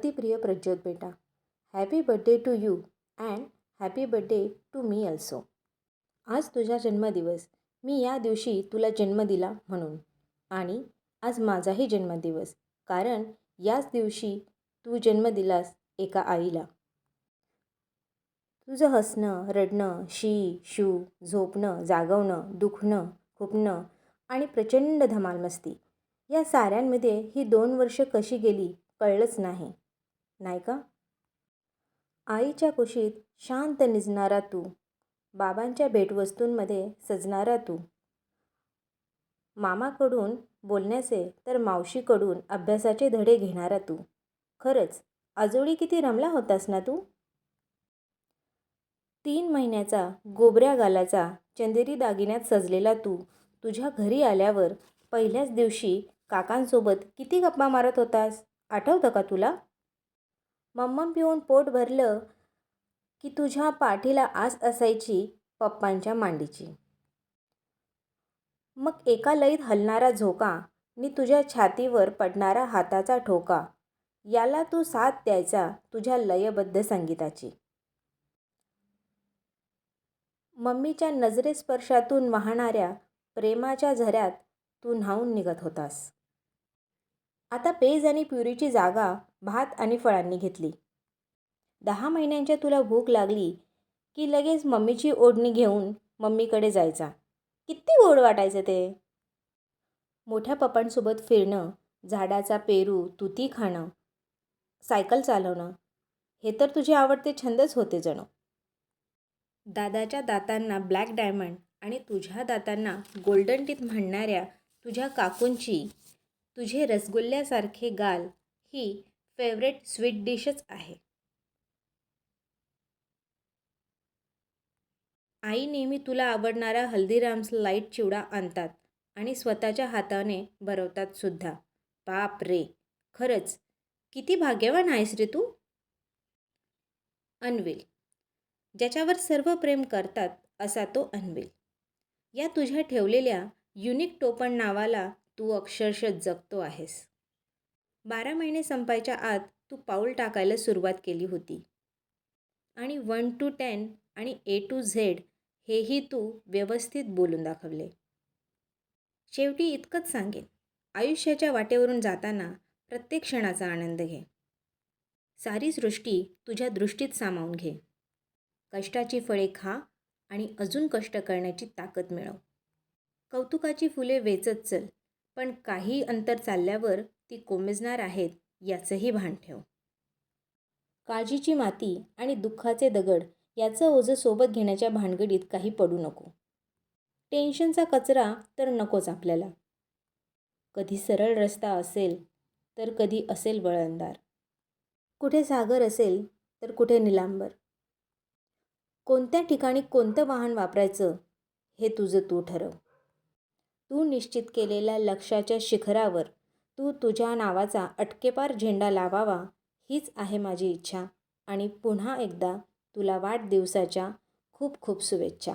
अतिप्रिय प्रज्योत बेटा. Happy birthday to you and happy birthday to me also आज तुझा जन्मदिवस. मी या दिवशी तुला जन्म दिला म्हणून. आणि आज माझाही जन्मदिवस. कारण याच दिवशी तू जन्म दिलास एका आईला. तुझं हसणं रडणं शी शू झोपणं जागवणं दुखणं खुपणं आणि प्रचंड धमालमस्ती या साऱ्यांमध्ये ही दोन वर्ष कशी गेली कळलंच नाही. नाही का? आईच्या कुशीत शांत निजणारा तू बाबांच्या भेटवस्तूंमध्ये सजणारा तू. मामाकडून बोलण्याचे तर मावशीकडून अभ्यासाचे धडे घेणारा तू. खरंच आजोळी किती रमला होतास ना तू? तीन महिन्याचा गोबऱ्या गालाचा चंदेरी दागिन्यात सजलेला तू तुझ्या घरी आल्यावर पहिल्याच दिवशी काकांसोबत किती गप्पा मारत होतास? आठवतं का तुला? मम्मम पिऊन पोट भरलं की तुझ्या पाठीला आस असायची पप्पांच्या मांडीची. मग एका लईत हलणारा झोका नि तुझ्या छातीवर पडणारा हाताचा ठोका याला तू साथ द्यायचा तुझ्या लयबद्ध संगीताची. मम्मीच्या नजरेस्पर्शातून वाहणाऱ्या प्रेमाच्या झऱ्यात तू न्हावून निघत होतास. आता पेज आणि प्युरीची जागा भात आणि फळांनी घेतली. दहा महिन्यांच्या तुला भूक लागली की लगेच मम्मीची ओढणी घेऊन मम्मीकडे जायचा. किती गोड वाटायचं ते? मोठ्या पप्पांसोबत फिरणं झाडाचा पेरू तुती खाणं सायकल चालवणं हे तर तुझे आवडते छंदच होते जणू. दादाच्या दातांना ब्लॅक डायमंड आणि तुझ्या दातांना गोल्डन टीथ म्हणणाऱ्या तुझ्या काकूंची तुझे रसगुल्ल्यासारखे गाल ही फेवरेट स्वीट डिशच आहे. आई नेहमी तुला आवडणारा हल्दीराम्स लाइट चिवडा आणतात आणि स्वतःच्या हाताने भरवतात सुद्धा. बाप रे खरंच किती भाग्यवान आहेस रे तू. अनविल ज्याच्यावर सर्व प्रेम करतात असा तो अनविल. या तुझ्या ठेवलेल्या युनिक टोपण नावाला तू अक्षरशः जगतो आहेस. बारा महिने संपायच्या आत तू पाऊल टाकायला सुरुवात केली होती. आणि वन टू टेन आणि ए टू झेड हेही तू व्यवस्थित बोलून दाखवले. शेवटी इतकंच सांगेन. आयुष्याच्या वाटेवरून जाताना प्रत्येक क्षणाचा आनंद घे. सारी सृष्टी तुझ्या दृष्टीत सामावून घे. कष्टाची फळे खा आणि अजून कष्ट करण्याची ताकद मिळव. कौतुकाची फुले वेचत चल. पण काही अंतर चालल्यावर ती कोमेजणार आहेत याचंही भान ठेव. काळजीची माती आणि दुःखाचे दगड याचं ओझं सोबत घेण्याच्या भानगडीत काही पडू नको. टेन्शनचा कचरा तर नकोच आपल्याला. कधी सरळ रस्ता असेल तर कधी असेल वळणदार. कुठे सागर असेल तर कुठे निलांबर. कोणत्या ठिकाणी कोणतं वाहन वापरायचं हे तुझं तू ठरव. तू निश्चित केलेल्या लक्ष्याच्या शिखरावर तू तुझ्या नावाचा अटकेपार झेंडा लावावा हीच आहे माझी इच्छा. आणि पुन्हा एकदा तुला वाढदिवसाच्या खूप खूप शुभेच्छा.